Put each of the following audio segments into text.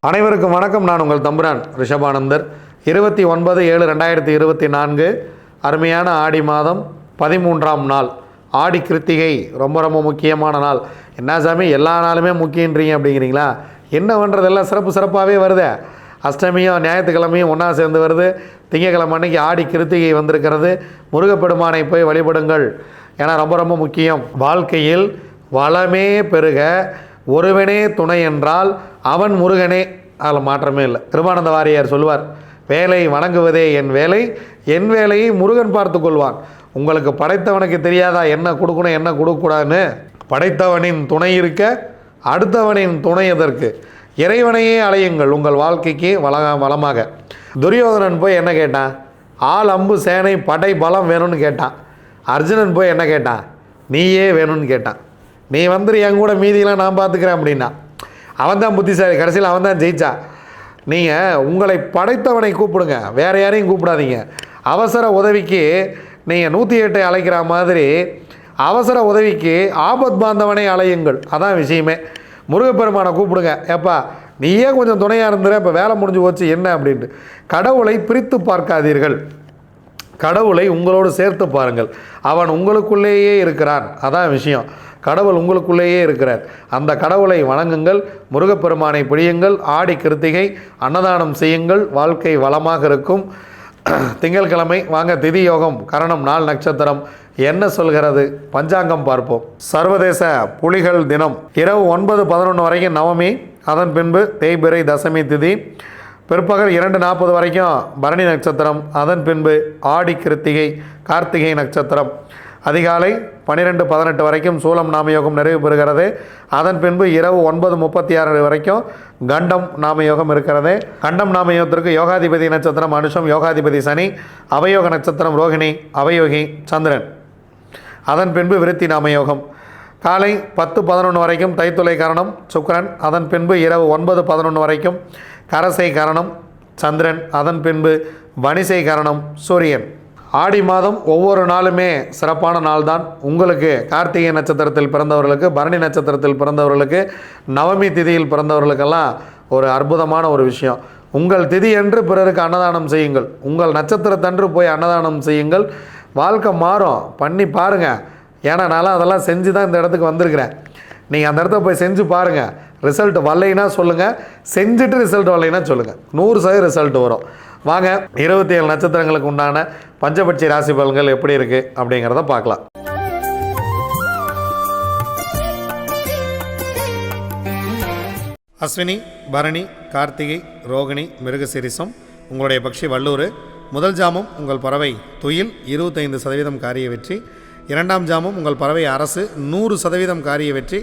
அனைவருக்கும் வணக்கம். நான் உங்கள் தம்புரான் ரிஷபானந்தர். இருபத்தி ஒன்பது ஏழு ரெண்டாயிரத்தி இருபத்தி நான்கு அருமையான ஆடி மாதம் பதிமூன்றாம் நாள். ஆடி கிருத்திகை ரொம்ப ரொம்ப முக்கியமான நாள். என்ன சாமி எல்லா நாளுமே முக்கியன்றீங்க அப்படிங்கிறீங்களா? என்ன பண்ணுறதெல்லாம் சிறப்பு சிறப்பாகவே வருதே. அஷ்டமியும் ஞாயிற்றுக்கிழமையும் ஒன்றா சேர்ந்து வருது. திங்கக்கிழமை அன்னைக்கு ஆடி கிருத்திகை வந்திருக்கிறது. முருகப்பெருமானை போய் வழிபடுங்கள். ஏன்னா ரொம்ப ரொம்ப முக்கியம். வாழ்க்கையில் வளமே பெருக ஒருவனே துணை என்றால் அவன் முருகனே. அதில் மாற்றமே இல்லை. கிருபானந்த வாரியார் சொல்லுவார் வேலை வணங்குவதே என் வேலை என் வேலையை முருகன் பார்த்து கொள்வான். உங்களுக்கு படைத்தவனுக்கு தெரியாதா என்ன கொடுக்கணும் என்ன கொடுக்கக்கூடாதுன்னு? படைத்தவனின் துணை இருக்க அடுத்தவனின் துணை எதற்கு? இறைவனையே அலையுங்கள் உங்கள் வாழ்க்கைக்கு வள வளமாக. துரியோதனன் போய் என்ன கேட்டான்? ஆள் அம்பு சேனை படை பலம் வேணும்னு கேட்டான். அர்ஜுனன் போய் என்ன கேட்டான்? நீயே வேணும்னு கேட்டான். நீ வந்துரு என் கூட மீதியெல்லாம் நான் பார்த்துக்கிறேன் அப்படின்னா. அவன் தான் புத்திசாலி. கடைசியில் அவன் தான் ஜெயிச்சான் நீங்கள் உங்களை படைத்தவனை கூப்பிடுங்க. வேறு யாரையும் கூப்பிடாதீங்க. அவசர உதவிக்கு நீங்கள் நூற்றி எட்டை அழைக்கிற மாதிரி அவசர உதவிக்கு ஆபத் பாந்தவனை அலையுங்கள் அதான் விஷயமே. முருகப்பெருமானை கூப்பிடுங்க. ஏப்பா நீயே கொஞ்சம் துணையாக இருந்துற இப்போ வேலை முடிஞ்சு போச்சு. என்ன அப்படின்ட்டு. கடவுளை பிரித்து பார்க்காதீர்கள். கடவுளை உங்களோடு சேர்த்து பாருங்கள். அவன் உங்களுக்குள்ளேயே இருக்கிறான். அதான் விஷயம். கடவுள் உங்களுக்குள்ளேயே இருக்கிறார். அந்த கடவுளை வணங்குங்கள் முருகப்பெருமானை பிடியுங்கள் ஆடி கிருத்திகை அன்னதானம் செய்யுங்கள் வாழ்க்கை வளமாக இருக்கும். திங்கட்கிழமை வாங்க திதி யோகம் கரணம் நாள் நட்சத்திரம். என்ன சொல்கிறது? பஞ்சாங்கம் பார்ப்போம். சர்வதேச புலிகள் தினம். இரவு ஒன்பது பதினொன்று வரைக்கும் நவமி அதன் பின்பு தேய்பிரை தசமி திதி. பிற்பகல் இரண்டு நாற்பது வரைக்கும் பரணி நட்சத்திரம் அதன் பின்பு ஆடி கிருத்திகை கார்த்திகை நட்சத்திரம். அதிகாலை பன்னிரெண்டு பதினெட்டு வரைக்கும் சூலம் நாமயோகம் நிறைவு பெறுகிறது. அதன் பின்பு இரவு ஒன்பது முப்பத்தி ஆறு வரைக்கும் கண்டம் நாமயோகம் இருக்கிறது. கண்டம் நாமயோகத்திற்கு யோகாதிபதி நட்சத்திரம் அனுஷம் யோகாதிபதி சனி அவயோக நட்சத்திரம் ரோகிணி அவயோகி சந்திரன். அதன் பின்பு விருத்தி நாமயோகம். காலை பத்து பதினொன்று வரைக்கும் தைத்துளை கரணம் சுக்கரன். அதன் பின்பு இரவு ஒன்பது பதினொன்று வரைக்கும் கரசை கரணம் சந்திரன். அதன் பின்பு வணிசை கரணம் சூரியன். ஆடி மாதம் ஒவ்வொரு நாளுமே சிறப்பான நாள் தான் உங்களுக்கு கார்த்திகை நட்சத்திரத்தில் பிறந்தவர்களுக்கு பரணி நட்சத்திரத்தில் பிறந்தவர்களுக்கு நவமி திதியில் பிறந்தவர்களுக்கெல்லாம் ஒரு அற்புதமான ஒரு விஷயம். உங்கள் திதி என்று பிறருக்கு அன்னதானம் செய்யுங்கள். உங்கள் நட்சத்திரத்தன்று போய் அன்னதானம் செய்யுங்கள். வாழ்க்கை மாறும். பண்ணி பாருங்கள் ஏன்னா நான்லாம் அதெல்லாம் செஞ்சு தான் இந்த இடத்துக்கு வந்திருக்கிறேன். நீங்கள் அந்த இடத்த போய் செஞ்சு பாருங்கள் ரிசல்ட் வரலைன்னா சொல்லுங்கள் செஞ்சுட்டு ரிசல்ட் வரலைன்னா சொல்லுங்கள் நூறு சதவீதம் ரிசல்ட் வரும். வாங்க இருபத்தி ஏழு நட்சத்திரங்களுக்கு உண்டான பஞ்சபட்சி ராசி பலன்கள் எப்படி இருக்குது அப்படிங்கிறத பார்க்கலாம். அஸ்வினி பரணி கார்த்திகை ரோகிணி மிருகசிரிசம் உங்களுடைய பக்ஷி வல்லூர் முதல் ஜாமம் உங்கள் பறவை துயில் இருபத்தைந்து சதவீதம் காரிய வெற்றி. இரண்டாம் ஜாமம் உங்கள் பறவை அரசு நூறு சதவீதம் காரிய வெற்றி.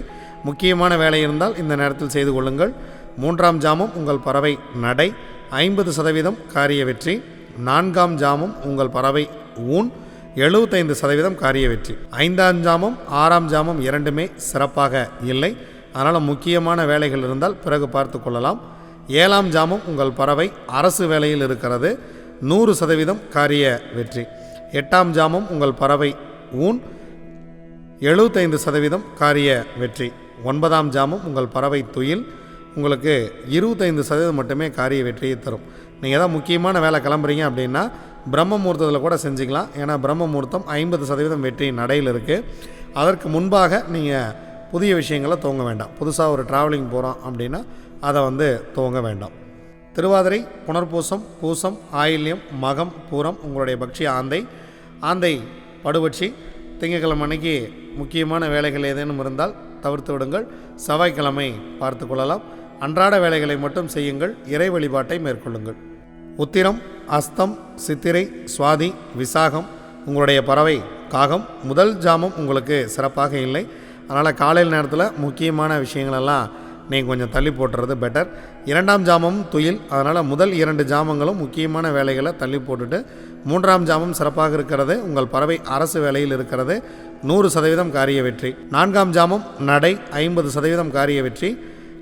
முக்கியமான வேலை இருந்தால் இந்த நேரத்தில் செய்து கொள்ளுங்கள். மூன்றாம் ஜாமம் உங்கள் பறவை நடை. ஐம்பது சதவீதம் காரிய வெற்றி நான்காம் ஜாமம் உங்கள் பறவை ஊன் எழுபத்தைந்து சதவீதம் காரிய வெற்றி. ஐந்தாம் ஜாமம் ஆறாம் ஜாமம் இரண்டுமே சிறப்பாக இல்லை. அதனால் முக்கியமான வேலைகள் இருந்தால் பிறகு பார்த்து கொள்ளலாம். ஏழாம் ஜாமம் உங்கள் பறவை அரசு வேலையில் இருக்கிறது நூறு சதவீதம் காரிய வெற்றி. எட்டாம் ஜாமம் உங்கள் பறவை ஊன் எழுபத்தைந்து சதவீதம் காரிய வெற்றி. ஒன்பதாம் ஜாமம் உங்கள் பறவை துயில் உங்களுக்கு இருபத்தைந்து சதவீதம் மட்டுமே காரிய வெற்றியை தரும். நீங்கள் எதாவது முக்கியமான வேலை கிளம்புறீங்க அப்படின்னா பிரம்ம முகூர்த்தத்தில் கூட செஞ்சுக்கலாம். ஏன்னா பிரம்ம முகூர்த்தம் ஐம்பது சதவீதம் வெற்றி நடையில் இருக்குது அதற்கு முன்பாக நீங்கள் புதிய விஷயங்களை துவங்க வேண்டாம். புதுசாக ஒரு ட்ராவலிங் போகிறோம் அப்படின்னா அதை வந்து துவங்க வேண்டாம். திருவாதிரை புனர்பூசம் பூசம் ஆயில்யம் மகம் பூரம் உங்களுடைய பக்ஷி ஆந்தை. ஆந்தை படுபட்சி திங்கட்கிழமை அன்னைக்கு முக்கியமான வேலைகள் ஏதேனும் இருந்தால் தவிர்த்து விடுங்கள். செவ்வாய்க்கிழமை பார்த்து கொள்ளலாம். அன்றாட வேலைகளை மட்டும் செய்யுங்கள். இறை வழிபாட்டை மேற்கொள்ளுங்கள். உத்திரம் அஸ்தம் சித்திரை சுவாதி விசாகம் உங்களுடைய பறவை காகம் முதல் ஜாமம் உங்களுக்கு சிறப்பாக இல்லை. அதனால் காலையில் நேரத்தில் முக்கியமான விஷயங்களெல்லாம் நீங்கள் கொஞ்சம் தள்ளி போட்டுறது பெட்டர் இரண்டாம் ஜாமம் துயில் அதனால் முதல் இரண்டு ஜாமங்களும் முக்கியமான வேலைகளை தள்ளி போட்டுட்டு மூன்றாம் ஜாமம் சிறப்பாக இருக்கிறது. உங்கள் பறவை அரசு வேலையில் இருக்கிறது. நூறு சதவீதம் காரிய வெற்றி. நான்காம் ஜாமம் நடை ஐம்பது சதவீதம் காரிய வெற்றி.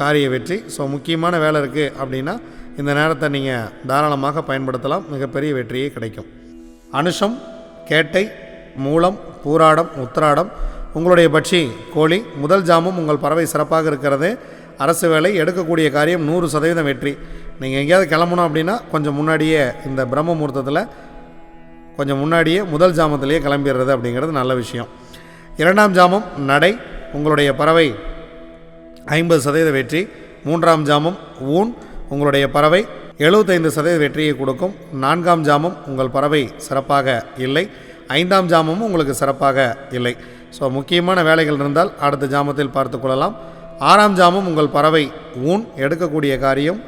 காரிய வெற்றி. ஸோ முக்கியமான வேலை இருக்குது அப்படின்னா இந்த நேரத்தை நீங்கள் தாராளமாக பயன்படுத்தலாம். மிகப்பெரிய வெற்றியே கிடைக்கும். அனுஷம் கேட்டை மூலம் பூராடம் உத்திராடம் உங்களுடைய பட்சி கோழி முதல் ஜாமம் உங்கள் பறவை சிறப்பாக இருக்கிறது. அரசு வேலை எடுக்கக்கூடிய காரியம் நூறு சதவீதம் வெற்றி. நீங்கள் எங்கேயாவது கிளம்பணும் அப்படின்னா கொஞ்சம் முன்னாடியே இந்த பிரம்ம முகூர்த்தத்தில் கொஞ்சம் முன்னாடியே முதல் ஜாமத்திலேயே கிளம்பிடுறது அப்படிங்கிறது நல்ல விஷயம். இரண்டாம் ஜாமம் நடை. உங்களுடைய பறவை ஐம்பது சதவீத வெற்றி மூன்றாம் ஜாமம் ஊன் உங்களுடைய பறவை. எழுபத்தைந்து சதவீத வெற்றியை கொடுக்கும். நான்காம் ஜாமம் உங்கள் பறவை சிறப்பாக இல்லை. ஐந்தாம் ஜாமமும் உங்களுக்கு சிறப்பாக இல்லை. ஸோ முக்கியமான வேலைகள் இருந்தால் அடுத்த ஜாமத்தில் பார்த்து கொள்ளலாம். ஆறாம் ஜாமம் உங்கள் பறவை ஊன் எடுக்கக்கூடிய காரியம்.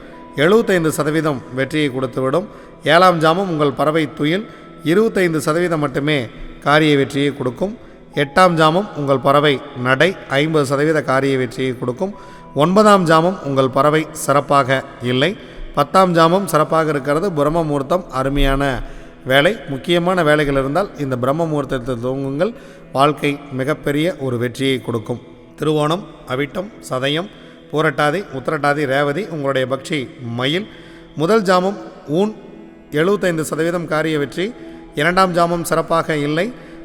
எழுபத்தைந்து சதவீதம் வெற்றியை கொடுத்துவிடும். ஏழாம் ஜாமம் உங்கள் பறவை துயில். இருபத்தைந்து சதவீதம் மட்டுமே காரிய வெற்றியை கொடுக்கும். எட்டாம் ஜாமம் உங்கள் பறவை நடை ஐம்பது சதவீத காரிய வெற்றியை கொடுக்கும். ஒன்பதாம் ஜாமம் உங்கள் பறவை சிறப்பாக இல்லை. பத்தாம் ஜாமம் சிறப்பாக இருக்கிறது பிரம்ம முகூர்த்தம் அருமையான வேலை. முக்கியமான வேலைகள் இருந்தால் இந்த பிரம்ம முகூர்த்தத்தில் தூங்குங்கள். வாழ்க்கை மிகப்பெரிய ஒரு வெற்றியை கொடுக்கும். திருவோணம் அவிட்டம் சதயம் பூரட்டாதி உத்திரட்டாதி ரேவதி உங்களுடைய பக்ஷி மயில். முதல் ஜாமம் ஊன் எழுபத்தைந்து சதவீதம் காரிய வெற்றி. இரண்டாம் ஜாமம் சிறப்பாக இல்லை.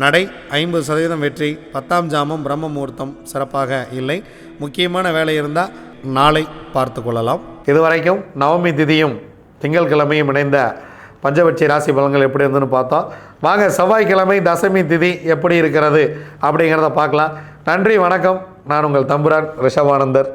நடை ஐம்பது சதவீதம் வெற்றி பத்தாம் ஜாமம் பிரம்ம முகூர்த்தம் சிறப்பாக இல்லை. முக்கியமான வேலை இருந்தால் நாளை பார்த்து கொள்ளலாம். இதுவரைக்கும் நவமி திதியும் திங்கட்கிழமையும் இணைந்த பஞ்சபட்சி ராசி பலன்கள் எப்படி இருந்துன்னு பார்த்தோம் வாங்க செவ்வாய்க்கிழமை தசமி திதி எப்படி இருக்கிறது அப்படிங்கிறத பார்க்கலாம். நன்றி வணக்கம். நான் உங்கள் தம்புரான் ரிஷபானந்தர்.